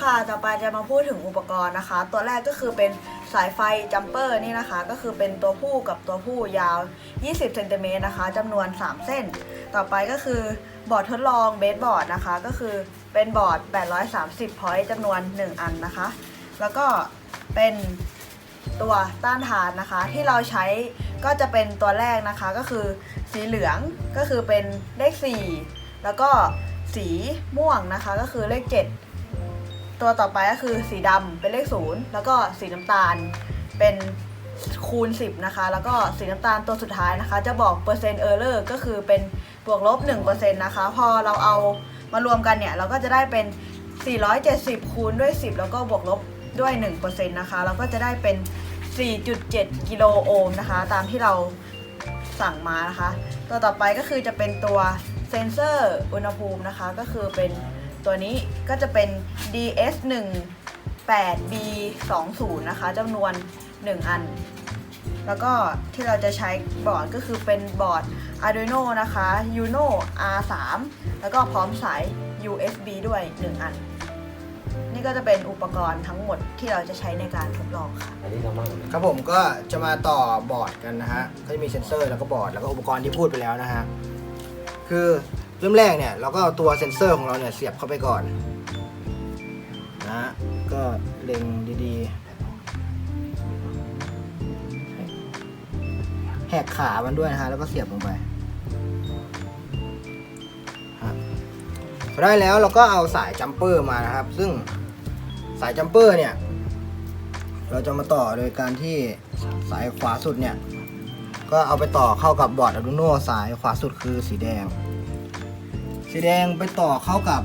ค่ะ ต่อไปจะมาพูดถึงอุปกรณ์นะคะ ตัวแรกก็คือเป็นสายไฟจัมเปอร์นี่นะคะ ก็คือเป็นตัวผู้กับตัวผู้ยาว 20เซนติเมตรนะคะจำนวน 3 เส้น ต่อไปก็คือบอร์ดทดลองเบสบอร์ดนะคะ ก็คือเป็นบอร์ด 830 พอยต์จำนวน 1 อันนะคะ แล้วก็เป็นตัวต้านทานนะคะ ที่เราใช้ก็จะเป็นตัวแรกนะคะ ก็คือสีเหลืองก็คือเป็นเลข 4 แล้วก็สีม่วงนะคะ ก็คือเลข 7 ตัวต่อไปก็คือสีดำเป็นเลข0แล้วก็สีน้ำตาลเป็นคูณ 10 นะคะ แล้วก็สีน้ำตาลตัวสุดท้ายนะคะ จะบอกเปอร์เซ็นต์เออร์เลอร์ก็คือเป็นบวกลบ1%นะคะ พอเราเอามารวมกันเนี่ย เราก็จะได้เป็น 470 คูณด้วย 10 แล้วก็บวกลบด้วย1%นะคะ เราก็จะได้เป็น 4.7 กิโลโอห์มนะคะ ตามที่เราสั่งมานะคะ ตัวต่อไปก็คือจะเป็นตัวเซนเซอร์อุณหภูมินะคะ ก็คือเป็น ตัวนี้ก็จะเป็น DS 1 8 B 2 0 นะคะจำนวน 1 อัน แล้วก็ที่เราจะใช้บอร์ดก็คือเป็นบอร์ด Arduino นะคะ Uno R3 แล้วก็พร้อมสาย USB ด้วย 1 อัน นี่ก็จะเป็นอุปกรณ์ทั้งหมดที่เราจะใช้ในการทดลองค่ะ อันนี้เรามั่งครับผมก็จะมาต่อบอร์ดกันนะฮะ ก็จะมีเซ็นเซอร์แล้วก็บอร์ดแล้วก็อุปกรณ์ที่พูดไปแล้วนะฮะ คือ เริ่มแรกเนี่ยเราก็เอาตัวเซ็นเซอร์ของเราเนี่ยเสียบเข้าไปก่อนนะก็เล็งดีๆแหกขามันด้วยนะฮะแล้วก็เสียบลงไปพอได้แล้วเราก็เอาสายจัมเปอร์มานะครับ ซึ่งสายจัมเปอร์เนี่ย เราจะมาต่อโดยการที่สายขวาสุดเนี่ย ก็เอาไปต่อเข้ากับบอร์ด Arduino สายขวาสุดคือสีแดง สีแดงไปต่อเข้ากับ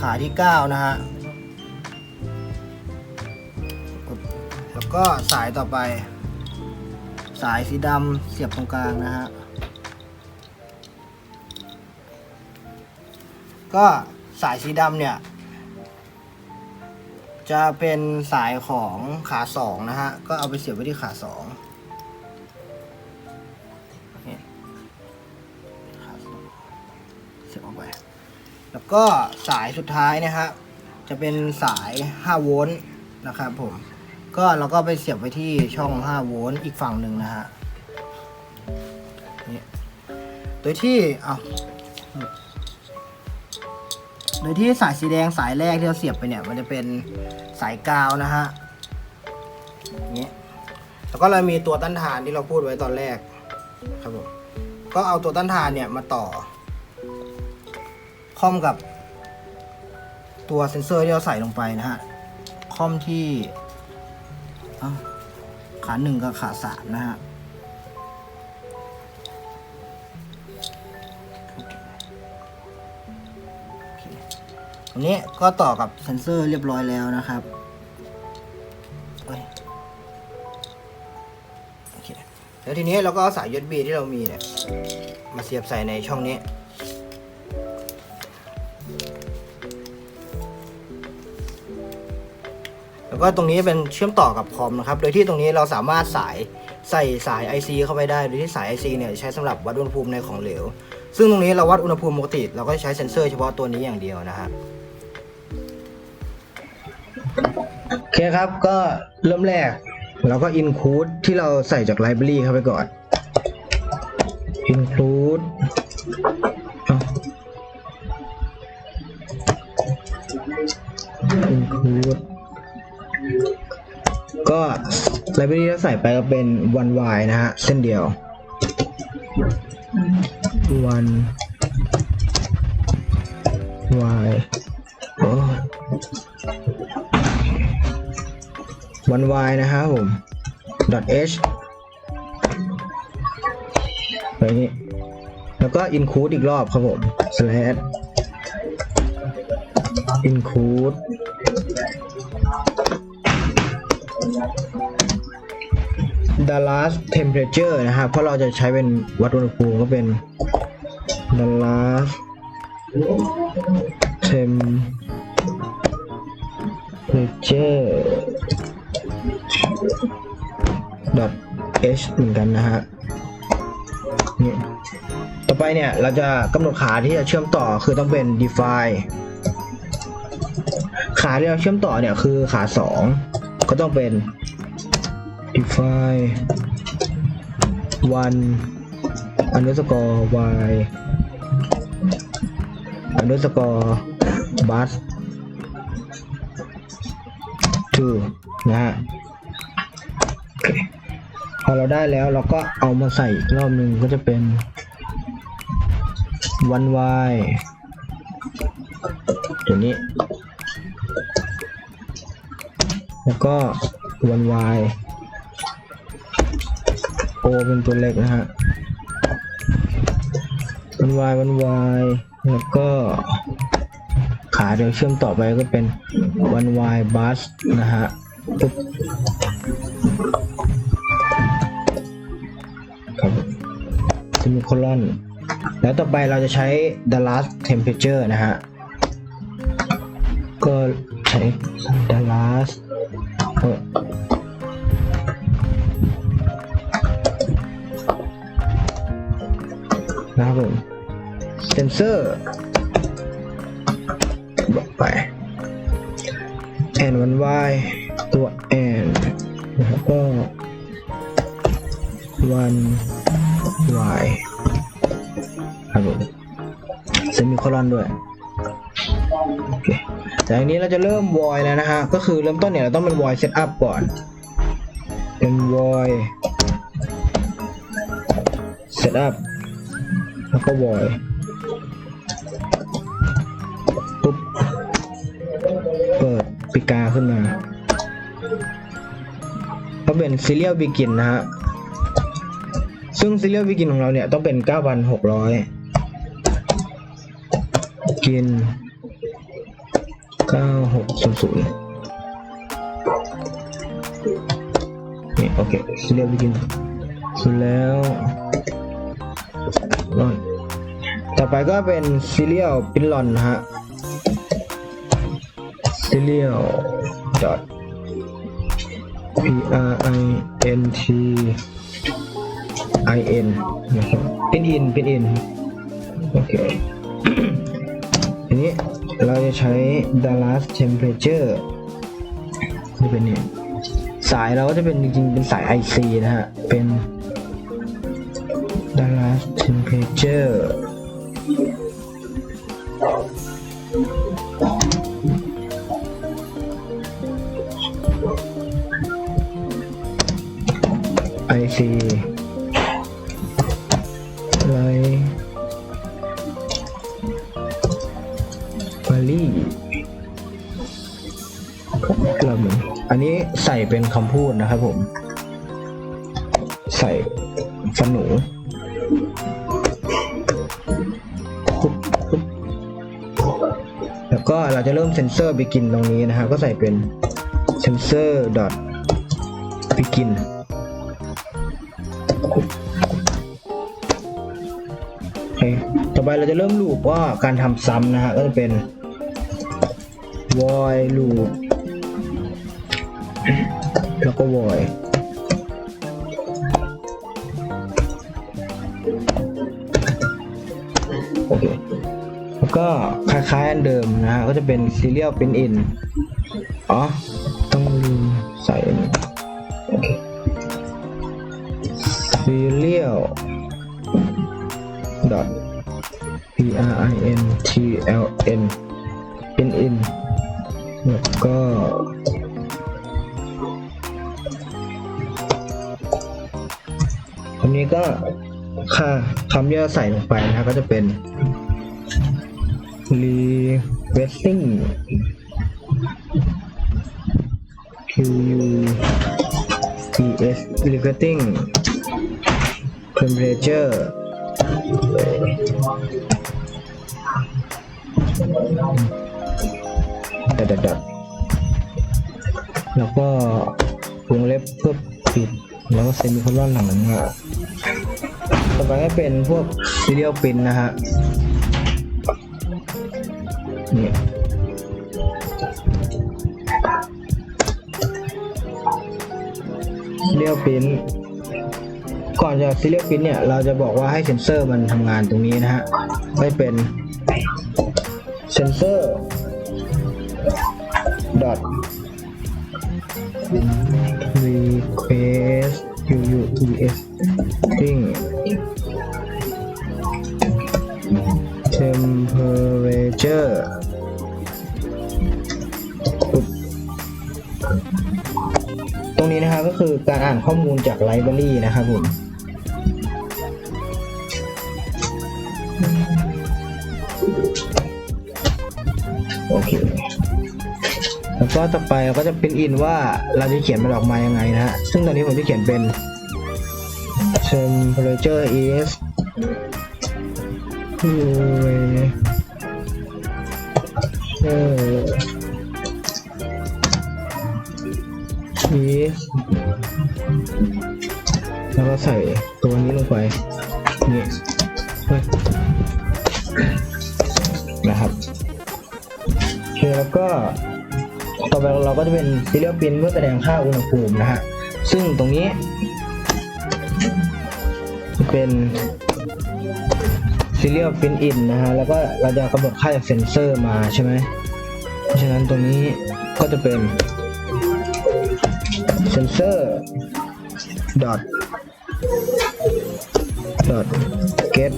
ขาที่ 9 นะฮะ แล้วก็สายต่อไป สายสีดำเสียบตรงกลางนะฮะ ก็สายสีดำเนี่ย จะเป็นสายของขา 2 นะฮะ ก็เอาไปเสียบไว้ที่ขา 2 แล้วก็สายสุดท้ายนะฮะจะเป็นสาย 5 โวลต์นะครับผม ก็เราก็ไปเสียบไว้ที่ช่อง 5 โวลต์อีกฝั่งหนึ่งนะฮะนี่โดยที่เอาโดยที่สายสีแดงสายแรกที่เราเสียบไปเนี่ย มันจะเป็นสายกาวนะฮะนี้แล้วก็เรามีตัวต้านทานที่เราพูดไว้ตอนแรกครับผมก็เอาตัวต้านทานเนี่ยมาต่อ คอมกับ ตัวเซ็นเซอร์ที่เราใส่ลงไปนะฮะคอมที่ขาหนึ่งกับขาสามนะฮะตรงนี้ก็ต่อกับเซ็นเซอร์เรียบร้อยแล้วนะครับแล้วทีนี้เราก็เอาสาย USB ที่เรามีเนี่ย มาเสียบใส่ในช่องนี้ ก็ตรงนี้เป็นเชื่อมต่อกับคอมนะครับ โดยที่ตรงนี้เราสามารถสายใส่สาย IC เข้าไปได้ โดยที่สาย IC เนี่ยใช้สำหรับวัดอุณหภูมิในของเหลว ซึ่งตรงนี้เราวัดอุณหภูมิปกติ เราก็ใช้เซ็นเซอร์เฉพาะตัวนี้อย่างเดียวนะฮะโอเคครับก็เริ่มแรกเราก็ include ที่เราใส่จากไลบรารีเข้าไปก่อน include อ้าว include ก็ไลบรารีที่เราใส่ไปก็เป็น one y นะฮะ เส้นเดียว one y โอ้ one y นะครับผม dot h ไปนี้ แล้วก็ include อีกรอบครับผม slash include the last temperature นะครับ เพราะเราจะใช้เป็นวัดอุณหภูมิก็เป็น the last temperature dot h เหมือนกันนะฮะนี่ต่อไปเนี่ย เราจะกำหนดขาที่จะเชื่อมต่อคือต้องเป็น define ขาที่เราเชื่อมต่อเนี่ยคือขาสองก็ต้องเป็น define one underscore y underscore bus two นะฮะพอเราได้แล้วเราก็เอามาใส่อีกรอบหนึ่งก็จะเป็น one y ตัวนี้ แล้วก็ one y เป็นตัวเล็กนะฮะ one y one y แล้วก็ขาเดียวเชื่อมต่อไปก็เป็น one y bus นะฮะปุ๊บครับซิมิโคลอนแล้วต่อไปเราจะใช้ the last temperature นะฮะ ก็ใช้ the last นะครับผม sensor บอกไป and วัน y ตัว and แล้วก็ one y ครับผมเซมิโคลอนด้วยโอเคแต่อันนี้เราจะเริ่ม void แล้วนะฮะก็คือเริ่มต้นเนี่ยเราต้องเป็น void setup ก่อนเป็น void setup แล้วก็ void ปุ๊บเปิดปิกาขึ้นมาก็เป็น serial begin นนะฮะ ซึ่ง serial begin ของเราเนี่ยต้องเป็น 9,600 กิน 9600นี่โอเค serial begin สุดแล้ว รอนต่อไปก็เป็น serial pinlon นฮะ serial dot p r i n t i n นะครับ pin in pin in โอเคทีนี้เราจะใช้ Dallas temperature ที่เป็นเนี่ยสายเราก็จะเป็นจริงๆเป็นสาย IC นะฮะ เป็น Dallas temperature IC ไลมารี่กลับมาอันนี้ใส่เป็นคำพูดนะครับผม ใส่ฝันหนูปุ๊บปุ๊บ แล้วก็เราจะเริ่มเซนเซอร์ begin ตรงนี้นะครับ ก็ใส่เป็น sensor dot begin โอเคต่อไปเราจะเริ่มลูปว่าการทำซ้ำนะฮะก็จะเป็น void loop แล้วก็ void โอเคแล้วก็คล้ายๆอันเดิมนะฮะก็จะเป็น serial print in อ๋อ ต้องลืมใส่อันนี้โอเค serial dot p r i n t l n in in แล้วก็อันนี้ก็ ค่าคำที่เราใส่ลงไปนะครับก็จะเป็น reversing q u e s reversing temperature ดัดดัดดัดแล้วก็วงเล็บเพื่อปิด แล้วก็เซมิโคลอนหลังนั้นอะ ไปก็เป็นพวกซีเรียลปินนะฮะนี่เรียลปินก่อนจะซีเรียลปินเนี่ย เราจะบอกว่าให้เซ็นเซอร์มันทำงานตรงนี้นะฮะ ไม่เป็นเซ็นเซอร์ dot request uuts string temperature ปุ๊บตรงนี้นะครับก็คือการอ่านข้อมูลจากไลบรารีนะครับผมโอเคแล้วก็ต่อไปเราก็จะเป็นอินว่าเราจะเขียนมันออกมายังไงนะฮะ ซึ่งตอนนี้ผมจะเขียนเป็น temperature is is แล้วก็ใส่ตัวนี้ลงไป นี่เฮ้ยนะครับโอเคแล้วก็ต่อไปเราก็จะเป็น serial pin เพื่อแสดงค่าอุณหภูมินะฮะ ซึ่งตรงนี้ เป็น serial pin in นะฮะแล้วก็เราจะกำหนดค่าจากเซนเซอร์มาใช่ไหมเพราะฉะนั้นตรงนี้ก็จะเป็น sensor dot dot get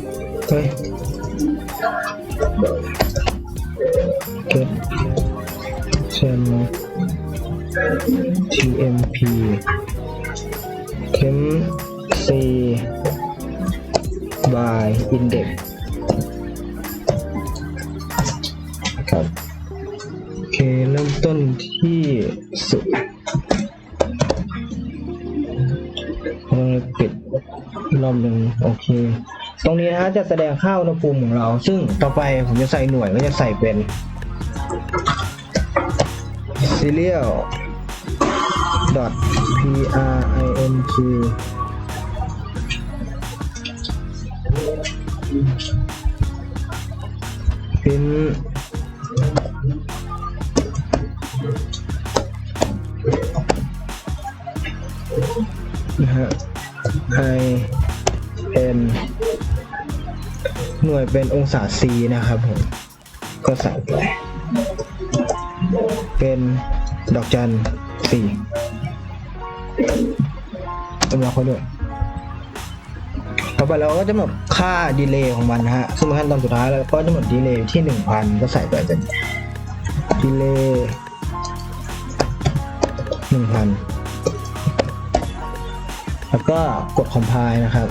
เฮ้ย จะแสดงค่าอุณหภูมิของเรา ซึ่งต่อไปผมจะใส่หน่วยก็จะใส่เป็น serial dot print print นะฮะ i n หน่วยเป็นองศา C นะครับผม ก็ใส่ไป เป็นดอกจันสี่กำลังเขาด้วย ต่อไปเราก็จะหมดค่าดีเลย์ของมันนะฮะซึ่งขั้นตอนสุดท้ายเราก็จะหมดดีเลย์ที่หนึ่งพันก็ใส่ไปเป็นดีเลย์หนึ่งพันแล้วก็กด compile นะครับ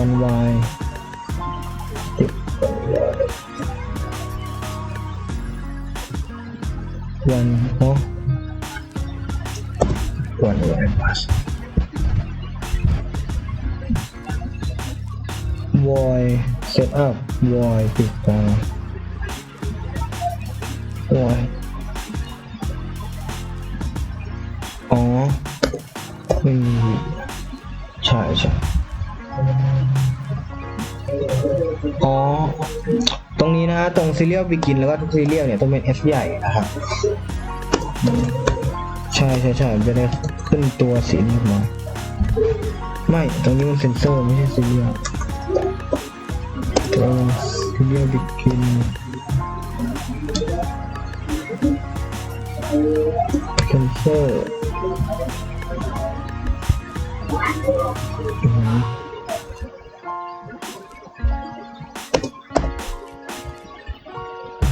one y ติด one oh one y plus void set up void ติดตาม void อ๋อไม่มีใช่ใช่ อ๋อ ตรงนี้นะฮะตรง serial begin แล้วก็ทุก serial เนี่ยต้องเป็น S ใหญ่นะครับ ใช่ใช่ใช่จะได้ขึ้นตัวสีนี้ออกมาไม่ ตรงนี้มันเซนเซอร์ไม่ใช่ serial ตัว serial begin เซนเซอร์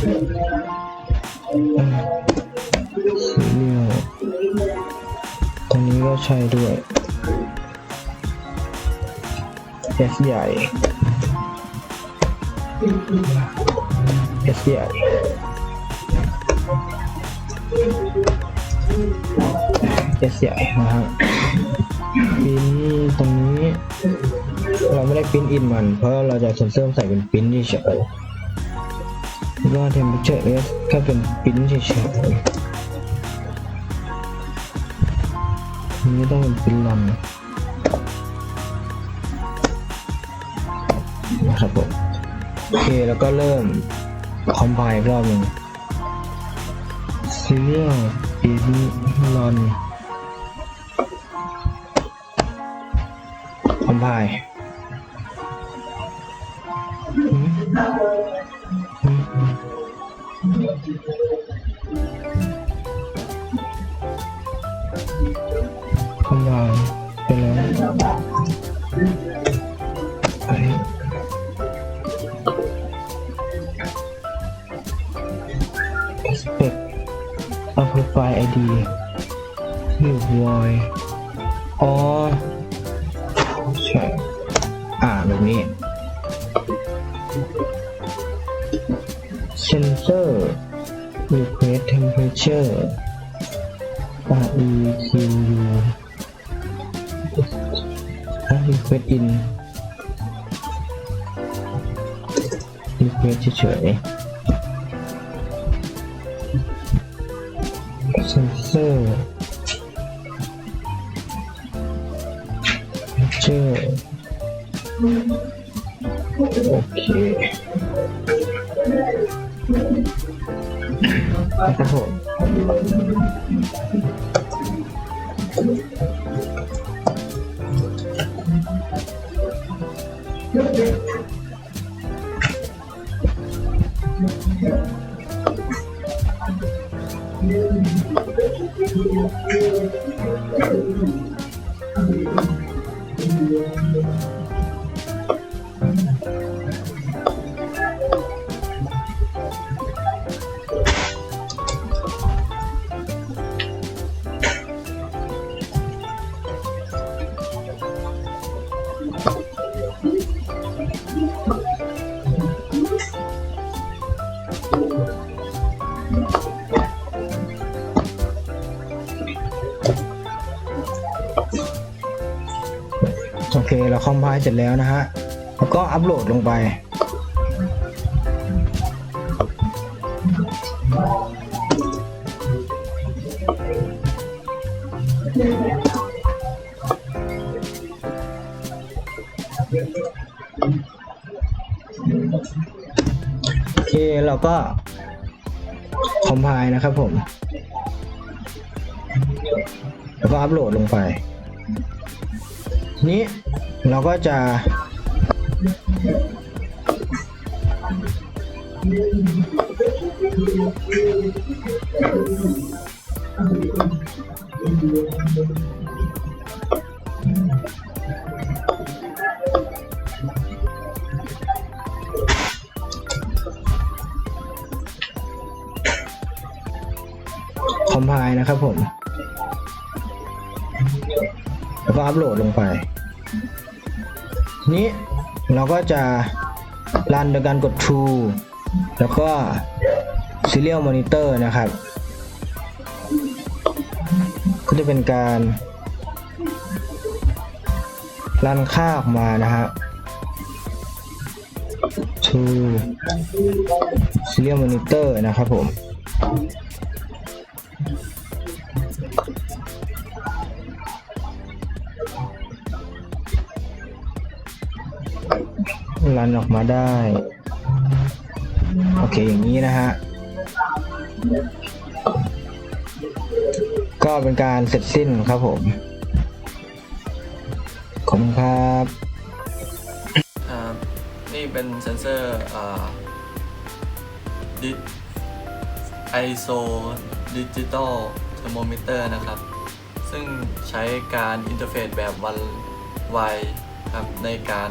อืม serial ตรงนี้ก็ใช่ด้วย S ใหญ่ S ใหญ่ S ใหญ่นะครับปิ้นตรงนี้ เราไม่ได้ปิ้นอินมัน เพราะเราจะเซนเซอร์ใส่เป็นปิ้นนี่เฉย วก็ temperature S แค่เป็นปิ้นเฉยๆอันนี้ต้องเป็นปิ้นลอนนะครับผมโอเคแล้วก็เริ่มคอมไพล์รอบหนึ่ง serial in run คอมไพล์ นี่ void อ๋อใช่อ่าแบบนี้ sensor request temperature REQU อะ request in request เฉยๆ sensor temperature โอเคค เคเราคอมไพล์เสร็จแล้วนะฮะแล้วก็อัปโหลดลงไป โอเคเราก็คอมไพล์นะครับผม แล้วก็อัปโหลดลงไป นี้เราก็จะ คอมไพล์นะครับผม ก็อัปโหลดลงไป นี้เราก็จะรันโดยการกด True แล้วก็ Serial Monitor นะครับ ก็จะเป็นการรันค่าออกมานะฮะ True Serial Monitor นะครับผม ออกมาได้ โอเคอย่างนี้นะฮะ ก็เป็นการเสร็จสิ้นครับผม ขอบคุณครับนี่เป็นเซนเซอร์อ่าดิไอโซดิจิตอลเทอร์โมมิเตอร์นะครับ ซึ่งใช้การอินเทอร์เฟซแบบวันไวครับในการ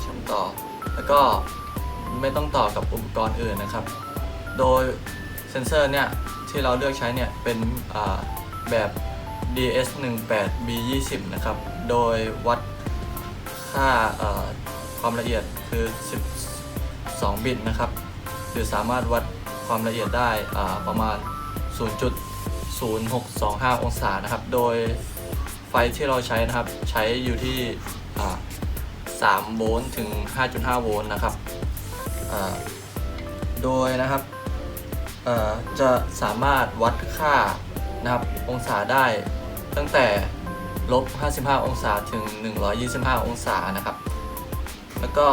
เชื่อมต่อ แล้วก็ไม่ต้องต่อกับอุปกรณ์อื่นนะครับ โดยเซนเซอร์เนี่ยที่เราเลือกใช้เนี่ยเป็นแบบ DS18B20 นะครับ โดยวัดค่าความละเอียดคือ 12 บิตนะครับหรือสามารถวัดความละเอียดได้ประมาณ 0.0625 องศานะครับ โดยไฟที่เราใช้นะครับ ใช้อยู่ที่ 3 โวลต์ถึง 5.5 โวลต์นะครับอ่าโดยนะครับเอ่อจะสามารถวัดค่านะครับองศาได้ตั้งแต่ลบ 55 องศาถึง 125 องศานะครับ แล้วก็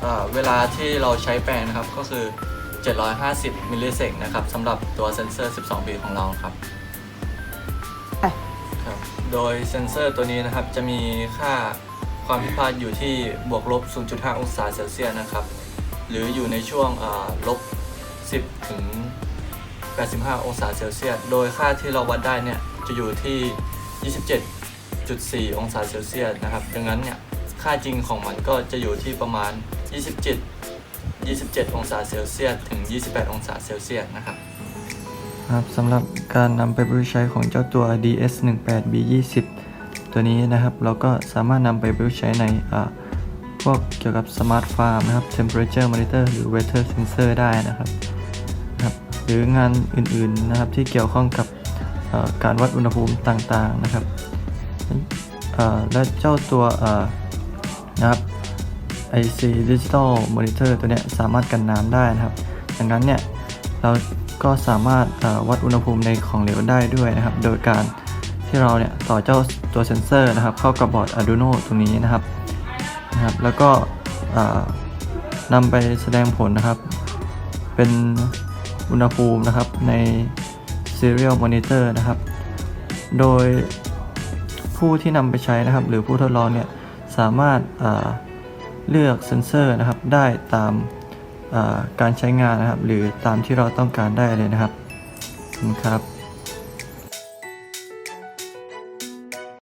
เอ่อเวลาที่เราใช้แปลงนะครับก็คือ 750 มิลลิเซกนะครับสำหรับตัวเซนเซอร์ 12บิตของเราครับครับ โดยเซนเซอร์ตัวนี้นะครับจะมีค่า ความผิดพลาดอยู่ที่บวกลบ 0.5 องศาเซลเซียสนะครับ หรืออยู่ในช่วงลบ 10 ถึง 85 องศาเซลเซียส โดยค่าที่เราวัดได้เนี่ยจะอยู่ที่ 27.4 องศาเซลเซียสนะครับ ดังนั้นเนี่ยค่าจริงของมันก็จะอยู่ที่ประมาณ 27 27 องศาเซลเซียส ถึง 28 องศาเซลเซียสนะครับครับสำหรับการนำไปประยุกต์ใช้ของเจ้าตัว DS18B20 ตัวนี้นะครับ เราก็สามารถนำไปประยุกต์ใช้ในพวกเกี่ยวกับสมาร์ทฟาร์มนะครับ temperature monitor หรือ weather sensor ได้นะครับนะครับ หรืองานอื่นๆนะครับที่เกี่ยวข้องกับการวัดอุณหภูมิต่างๆนะครับและเจ้าตัวนะครับ IC Digital Monitor ตัวนี้สามารถกันน้ำได้นะครับ ดังนั้นเนี่ยเราก็สามารถวัดอุณหภูมิในของเหลวได้ด้วยนะครับ โดยการที่เราเนี่ยต่อเจ้า ตัวเซนเซอร์นะครับ เข้ากับบอร์ด Arduino ตรงนี้นะครับนะครับ แล้วก็นำไปแสดงผลนะครับ เป็นอุณหภูมินะครับใน Serial Monitor นะครับ โดยผู้ที่นำไปใช้นะครับ หรือผู้ทดลองเนี่ยสามารถเอ่อเลือกเซนเซอร์นะครับได้ตามการใช้งานนะครับ หรือตามที่เราต้องการได้เลยนะครับครับ